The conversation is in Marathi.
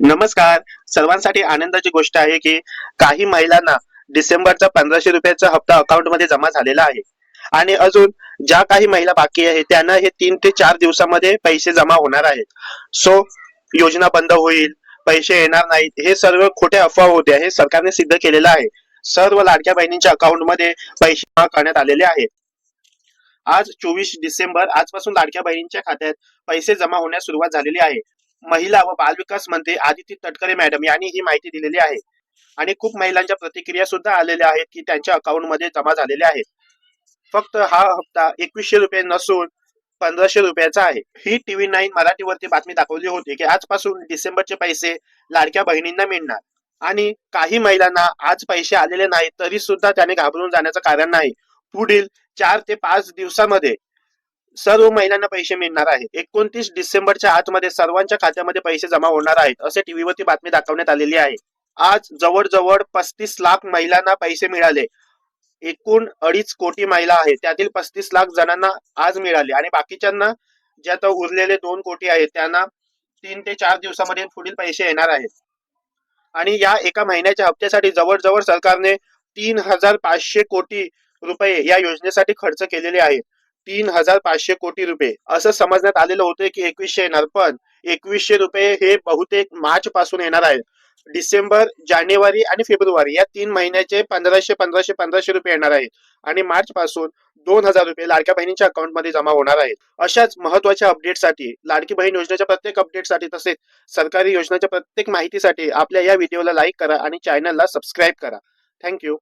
नमस्कार. सर्वांसाठी आनंदाची गोष्ट आहे की काही महिलांना डिसेंबरचा पंधराशे रुपयाचा हप्ता अकाउंटमध्ये जमा झालेला आहे. आणि अजून ज्या काही महिला बाकी आहे त्यांना हे तीन ते चार दिवसामध्ये पैसे जमा होणार आहेत. सो योजना बंद होईल पैसे येणार नाहीत हे सर्व खोटे अफवा होत्या हे सरकारने सिद्ध केलेलं आहे. सर्व लाडक्या बहिणींच्या अकाउंटमध्ये पैसे जमा करण्यात आलेले आहेत. आज चोवीस डिसेंबर आजपासून लाडक्या बहिणींच्या खात्यात पैसे जमा होण्यास सुरुवात झालेली आहे. महिला व बालविकास मंत्री आदिती तटकरे मॅडम यांनी ही माहिती दिलेली आहे. आणि खूप महिलांच्या प्रतिक्रिया सुद्धा आलेल्या आहेत की त्यांच्या अकाउंटमध्ये जमा झालेल्या आहेत. फक्त हा हप्ता एकवीसशे रुपये नसून पंधराशे रुपयाचा आहे. ही टीव्ही नाईन मराठीवरती बातमी दाखवली होती की आजपासून डिसेंबरचे पैसे लाडक्या बहिणींना मिळणार. आणि काही महिलांना आज पैसे आलेले नाहीत तरी सुद्धा त्याने घाबरून जाण्याचं कारण नाही. पुढील चार ते पाच दिवसामध्ये सर्व महिलांना पैसे मिळणार आहेत. एकोणतीस डिसेंबरच्या आतमध्ये सर्वांच्या खात्यामध्ये पैसे जमा होणार आहेत असे टीव्हीवरती बातमी दाखवण्यात आलेली आहे. आज जवळजवळ पस्तीस लाख महिलांना पैसे मिळाले. एकूण अडीच कोटी महिला आहेत. त्यातील पस्तीस लाख जणांना आज मिळाले. आणि बाकीच्यांना जे आता उरलेले दोन कोटी आहेत त्यांना तीन ते चार दिवसामध्ये पुढील पैसे येणार आहेत. आणि या एका महिन्याच्या हप्त्यासाठी जवळजवळ सरकारने तीन हजार पाचशे कोटी रुपये या योजनेसाठी खर्च केलेले आहेत. तीन हजार पाचशे कोटी रुपये. असं समजण्यात आलेलं होतं की एकवीसशे येणार पण एकवीसशे रुपये हे बहुतेक मार्च पासून येणार आहेत. डिसेंबर जानेवारी आणि फेब्रुवारी या तीन महिन्याचे पंधराशे पंधराशे पंधराशे रुपये येणार आहेत. आणि मार्च पासून दोन हजार रुपये लाडक्या बहिणीच्या अकाउंटमध्ये जमा होणार आहेत. अशाच महत्त्वाच्या अपडेटसाठी लाडकी बहीण योजनेच्या प्रत्येक अपडेटसाठी तसेच सरकारी योजनेच्या प्रत्येक माहितीसाठी आपल्या या व्हिडिओला लाईक करा आणि चॅनलला सबस्क्राईब करा. थँक्यू.